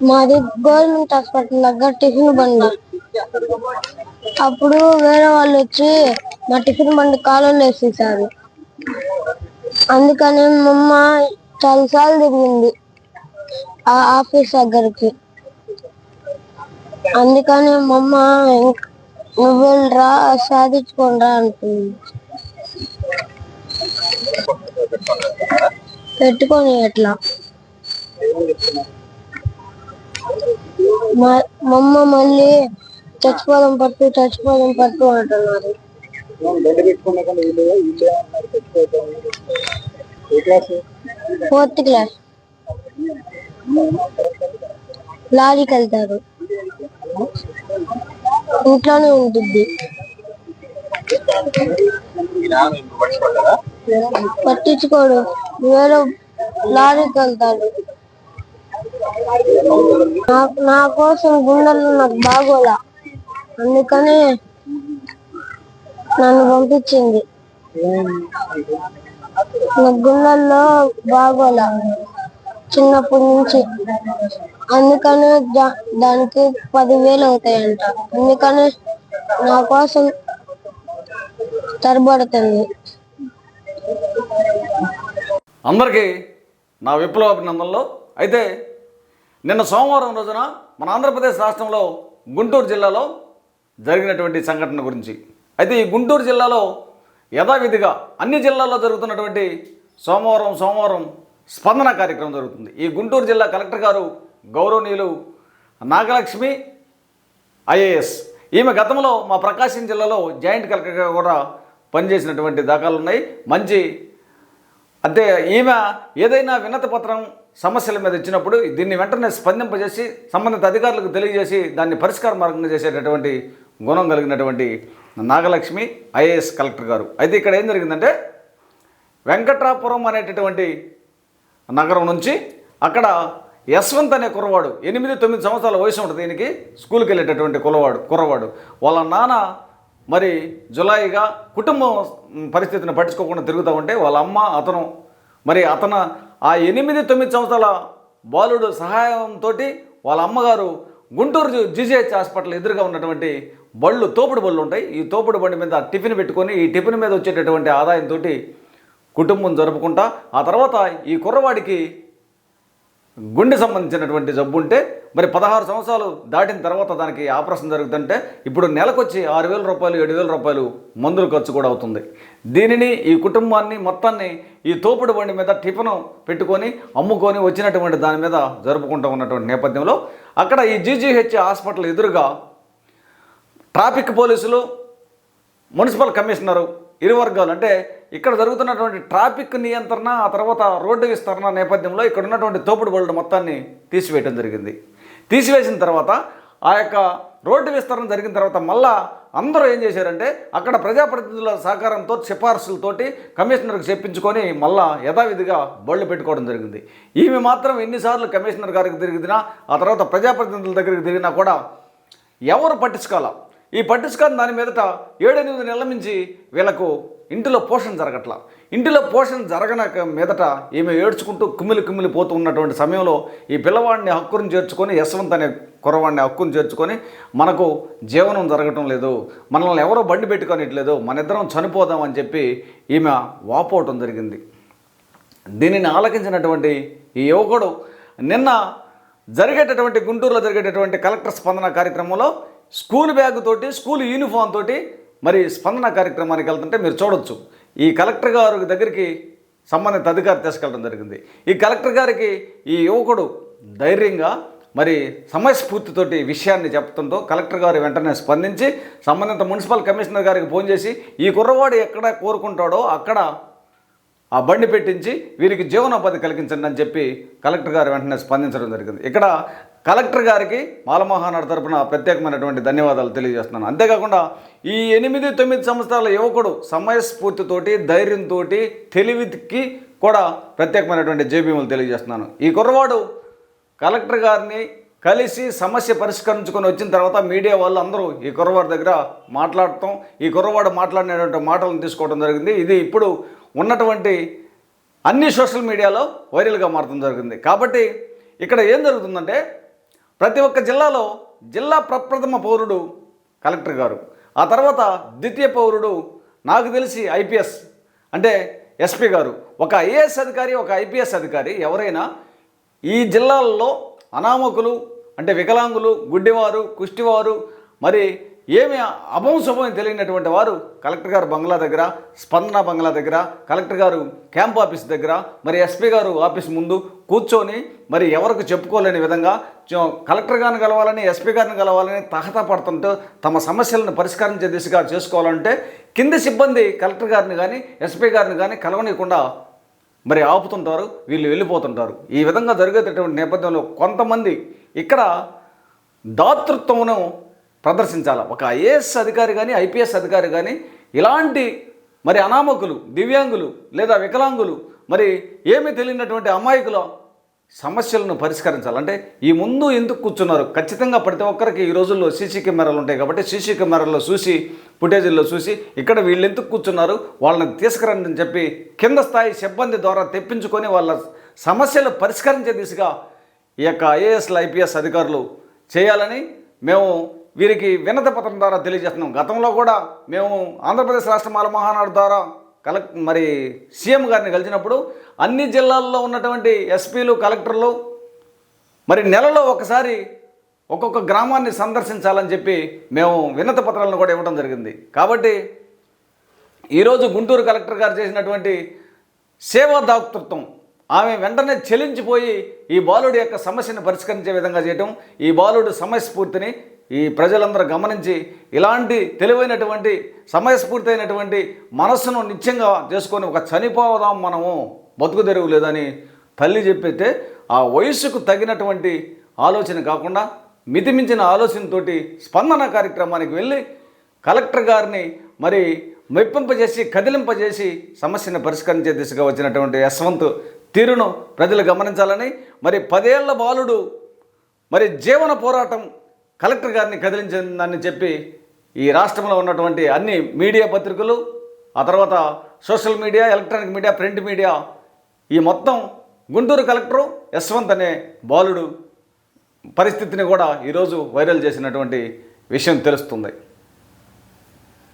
మాది government hospital దగ్గర tiffin బండి. అప్పుడు వేరే వాళ్ళు వచ్చి మా టిఫిన్ బండి కాలంలో వేసేసారు. అందుకని మా అమ్మ చాలా సార్లు తిరిగింది ఆ ఆఫీస్ దగ్గరికి. అందుకని మమ్మ అమ్మ ఇంక నువ్వు వెళ్ళరా అంటుంది. పెట్టుకొని ఎట్లా మా అమ్మ మళ్ళీ చచ్చిపోదాం పట్టు చచ్చిపోదాం పట్టు అంటున్నారు. Class fourth class. లారీకి వెళ్తారు. ఇంట్లోనే ఉంటుంది పట్టించుకోడు. వేరే లారీకి వెళ్తాడు నా- కోసం గుండెల్లో నాకు బాగోలా. అందుకనే నన్ను పంపించింది. నా గుండెల్లో బాగోలా చిన్నప్పటి నుంచి. అందుకనే దా- దానికి పదివేలు అవుతాయంట. అందుకని నా కోసం తరబడుతుంది. అందరికీ నా విప్లవ అభినందనలు అయితే నిన్న సోమవారం రోజున మన ఆంధ్రప్రదేశ్ రాష్ట్రంలో గుంటూరు జిల్లాలో జరిగినటువంటి సంఘటన గురించి. అయితే ఈ గుంటూరు జిల్లాలో యథావిధిగా అన్ని జిల్లాల్లో జరుగుతున్నటువంటి సోమవారం సోమవారం స్పందన కార్యక్రమం జరుగుతుంది. ఈ గుంటూరు జిల్లా కలెక్టర్ గారు గౌరవనీయులు నాగలక్ష్మి ఐఏఎస్. ఈమె గతంలో మా ప్రకాశం జిల్లాలో జాయింట్ కలెక్టర్గా కూడా పనిచేసినటువంటి దాఖలు ఉన్నాయి. మంచి అంటే ఈమె ఏదైనా వినతి పత్రం సమస్యల మీద ఇచ్చినప్పుడు దీన్ని వెంటనే స్పందింపజేసి సంబంధిత అధికారులకు తెలియజేసి దాన్ని పరిష్కార మార్గంగా చేసేటటువంటి గుణం కలిగినటువంటి నాగలక్ష్మి ఐఏఎస్ కలెక్టర్ గారు. అయితే ఇక్కడ ఏం జరిగిందంటే వెంకట్రాపురం అనేటటువంటి నగరం నుంచి అక్కడ యశ్వంత్ అనే కుర్రవాడు ఎనిమిది తొమ్మిది సంవత్సరాల వయసు ఉంటుంది దీనికి స్కూల్కి వెళ్ళేటటువంటి కులవాడు కుర్రవాడు. వాళ్ళ నాన్న మరి జులాయిగా కుటుంబం పరిస్థితిని పట్టించుకోకుండా తిరుగుతూ ఉంటే వాళ్ళ అమ్మ అతను మరి అతను ఆ ఎనిమిది తొమ్మిది సంవత్సరాల బాలుడు సహాయంతో వాళ్ళ అమ్మగారు గుంటూరు జీజీహెచ్ హాస్పిటల్ ఎదురుగా ఉన్నటువంటి బళ్ళు తోపుడు బళ్ళు ఉంటాయి. ఈ తోపుడు బండి మీద టిఫిన్ పెట్టుకొని ఈ టిఫిన్ మీద వచ్చేటటువంటి ఆదాయంతో కుటుంబం జరుపుకుంటా ఆ తర్వాత ఈ కుర్రవాడికి గుండె సంబంధించినటువంటి జబ్బు ఉంటే మరి పదహారు సంవత్సరాలు దాటిన తర్వాత దానికి ఆపరేషన్ జరుగుతుంటే ఇప్పుడు నెలకొచ్చి ఆరు వేల రూపాయలు ఏడు వేల రూపాయలు మందులు ఖర్చు కూడా అవుతుంది. దీనిని ఈ కుటుంబాన్ని మొత్తాన్ని ఈ తోపుడు బండి మీద టిఫిన్ పెట్టుకొని అమ్ముకొని వచ్చినటువంటి దాని మీద జరుపుకుంటూ ఉన్నటువంటి నేపథ్యంలో అక్కడ ఈ జీజీహెచ్ హాస్పిటల్ ఎదురుగా ట్రాఫిక్ పోలీసులు మున్సిపల్ కమిషనరు ఇరు వర్గాలు అంటే ఇక్కడ జరుగుతున్నటువంటి ట్రాఫిక్ నియంత్రణ ఆ తర్వాత రోడ్డు విస్తరణ నేపథ్యంలో ఇక్కడ ఉన్నటువంటి తోపుడు బళ్ళు మొత్తాన్ని తీసివేయడం జరిగింది. తీసివేసిన తర్వాత ఆ యొక్క రోడ్డు విస్తరణ జరిగిన తర్వాత మళ్ళా అందరూ ఏం చేశారంటే అక్కడ ప్రజాప్రతినిధుల సహకారంతో సిఫార్సులతోటి కమిషనర్కి చెప్పించుకొని మళ్ళా యథావిధిగా బళ్ళు పెట్టుకోవడం జరిగింది. ఈమె మాత్రం ఎన్నిసార్లు కమిషనర్ గారికి తిరిగినా ఆ తర్వాత ప్రజాప్రతినిధుల దగ్గరికి తిరిగినా కూడా ఎవరు పట్టించుకోవాలా ఈ పట్టించుకొని దాని మీదట ఏడెనిమిది నెలల నుంచి వీళ్ళకు ఇంటిలో పోషణ జరగట్ల. ఇంటిలో పోషణ జరగనక మీదట ఈమె ఏడ్చుకుంటూ కుమ్మిలి కుమ్మిలి పోతూ ఉన్నటువంటి సమయంలో ఈ పిల్లవాడిని హక్కును చేర్చుకొని యశ్వంత్ అనే కుర్రవాడిని హక్కును చేర్చుకొని మనకు జీవనం జరగటం లేదు. మనల్ని ఎవరో బండి పెట్టుకోనిట్లేదు. మన ఇద్దరం చనిపోదాం అని చెప్పి ఈమె వాపోవటం జరిగింది. దీనిని ఆలకించినటువంటి ఈ యువకుడు నిన్న జరిగేటటువంటి గుంటూరులో జరిగేటటువంటి కలెక్టర్ స్పందన కార్యక్రమంలో స్కూల్ బ్యాగ్ తోటి స్కూల్ యూనిఫామ్ తోటి మరి స్పందన కార్యక్రమానికి వెళ్తుంటే మీరు చూడొచ్చు. ఈ కలెక్టర్ గారి దగ్గరికి సంబంధిత అధికారి తీసుకెళ్ళడం జరిగింది. ఈ కలెక్టర్ గారికి ఈ యువకుడు ధైర్యంగా మరి సమయస్ఫూర్తితోటి విషయాన్ని చెప్పడంతో కలెక్టర్ గారు వెంటనే స్పందించి సంబంధిత మున్సిపల్ కమిషనర్ గారికి ఫోన్ చేసి ఈ కుర్రవాడు ఎక్కడ కోరుకుంటాడో అక్కడ ఆ బండి పెట్టించి వీరికి జీవనోపాధి కలిగించండి అని చెప్పి కలెక్టర్ గారు వెంటనే స్పందించడం జరిగింది. ఇక్కడ కలెక్టర్ గారికి మాలమహానాడు తరపున ప్రత్యేకమైనటువంటి ధన్యవాదాలు తెలియజేస్తున్నాను. అంతేకాకుండా ఈ ఎనిమిది తొమ్మిది సంవత్సరాల యువకుడు సమయస్ఫూర్తితోటి ధైర్యంతో తెలివికి కూడా ప్రత్యేకమైనటువంటి జేబీములు తెలియజేస్తున్నాను. ఈ కుర్రవాడు కలెక్టర్ గారిని కలిసి సమస్య పరిష్కరించుకొని వచ్చిన తర్వాత మీడియా వాళ్ళు అందరూ ఈ కుర్రవాడి దగ్గర మాట్లాడటం ఈ కుర్రవాడు మాట్లాడినటువంటి మాటలను తీసుకోవడం జరిగింది. ఇది ఇప్పుడు ఉన్నటువంటి అన్ని సోషల్ మీడియాలో వైరల్గా మారడం జరిగింది. కాబట్టి ఇక్కడ ఏం జరుగుతుందంటే ప్రతి ఒక్క జిల్లాలో జిల్లా ప్రప్రథమ పౌరుడు కలెక్టర్ గారు. ఆ తర్వాత ద్వితీయ పౌరుడు నాకు తెలిసి ఐపీఎస్ అంటే ఎస్పీ గారు. ఒక ఐఏఎస్ అధికారి ఒక ఐపీఎస్ అధికారి ఎవరైనా ఈ జిల్లాల్లో అనామకులు అంటే వికలాంగులు గుడ్డివారు కుష్టివారు మరి ఏమి అభం తెలియనటువంటి వారు కలెక్టర్ గారు బంగ్లా దగ్గర స్పందన బంగ్లా దగ్గర కలెక్టర్ గారు క్యాంప్ ఆఫీస్ దగ్గర మరి ఎస్పీ గారు ఆఫీస్ ముందు కూర్చొని మరి ఎవరికి చెప్పుకోలేని విధంగా కలెక్టర్ గారిని కలవాలని ఎస్పీ గారిని కలవాలని తహతా పడుతుంటూ తమ సమస్యలను పరిష్కరించే దిశగా చేసుకోవాలంటే కింది సిబ్బంది కలెక్టర్ గారిని కానీ ఎస్పీ గారిని కానీ కలవనీయకుండా మరి ఆపుతుంటారు వీళ్ళు వెళ్ళిపోతుంటారు. ఈ విధంగా జరిగేటటువంటి నేపథ్యంలో కొంతమంది ఇక్కడ దాతృత్వమును ప్రదర్శించాలి? ఒక ఐఏఎస్ అధికారి కానీ ఐపీఎస్ అధికారి కానీ ఇలాంటి మరి అనామకులు దివ్యాంగులు లేదా వికలాంగులు మరి ఏమీ తెలియనటువంటి అమాయకుల సమస్యలను పరిష్కరించాలి? అంటే ఈ ముందు ఎందుకు కూర్చున్నారు? ఖచ్చితంగా ప్రతి ఒక్కరికి ఈ రోజుల్లో సీసీ కెమెరాలు ఉంటాయి కాబట్టి సీసీ కెమెరాల్లో చూసి ఫుటేజీల్లో చూసి ఇక్కడ వీళ్ళు ఎందుకు కూర్చున్నారు? వాళ్ళని తీసుకురండి అని చెప్పి కింద స్థాయి సిబ్బంది ద్వారా తెప్పించుకొని వాళ్ళ సమస్యలు పరిష్కరించే దిశగా ఈ యొక్క ఐఏఎస్లు ఐపీఎస్ అధికారులు చేయాలని మేము వీరికి వినత పత్రం ద్వారా తెలియజేస్తున్నాం. గతంలో కూడా మేము ఆంధ్రప్రదేశ్ రాష్ట్ర మాల మహానాడు ద్వారా కలెక్ట్ మరి సీఎం గారిని కలిసినప్పుడు అన్ని జిల్లాల్లో ఉన్నటువంటి ఎస్పీలు కలెక్టర్లు మరి నెలలో ఒకసారి ఒక్కొక్క గ్రామాన్ని సందర్శించాలని చెప్పి మేము వినత పత్రాలను కూడా ఇవ్వడం జరిగింది. కాబట్టి ఈరోజు గుంటూరు కలెక్టర్ గారు చేసినటువంటి సేవా దాతృత్వం ఆమె వెంటనే చెలించిపోయి ఈ బాలుడి యొక్క సమస్యను పరిష్కరించే విధంగా చేయటం ఈ బాలుడు సమయస్ఫూర్తిని ఈ ప్రజలందరూ గమనించి ఇలాంటి తెలివైనటువంటి సమయస్ఫూర్తి అయినటువంటి మనస్సును నిత్యంగా చేసుకొని ఒక చనిపోదాం మనము బతుకు తెరువు లేదని తల్లి చెప్పితే ఆ వయస్సుకు తగినటువంటి ఆలోచన కాకుండా మితిమించిన ఆలోచనతోటి స్పందన కార్యక్రమానికి వెళ్ళి కలెక్టర్ గారిని మరి మెప్పింపజేసి కదిలింపజేసి సమస్యను పరిష్కరించే దిశగా వచ్చినటువంటి యశ్వంత్ తీరును ప్రజలు గమనించాలని మరి పదేళ్ళ బాలుడు మరి జీవన పోరాటం కలెక్టర్ గారిని కదిలించిందని చెప్పి ఈ రాష్ట్రంలో ఉన్నటువంటి అన్ని మీడియా పత్రికలు ఆ తర్వాత social media electronic media print media ఈ మొత్తం గుంటూరు కలెక్టరు యశ్వంత్ అనే బాలుడు పరిస్థితిని కూడా ఈరోజు వైరల్ చేసినటువంటి విషయం తెలుస్తుంది.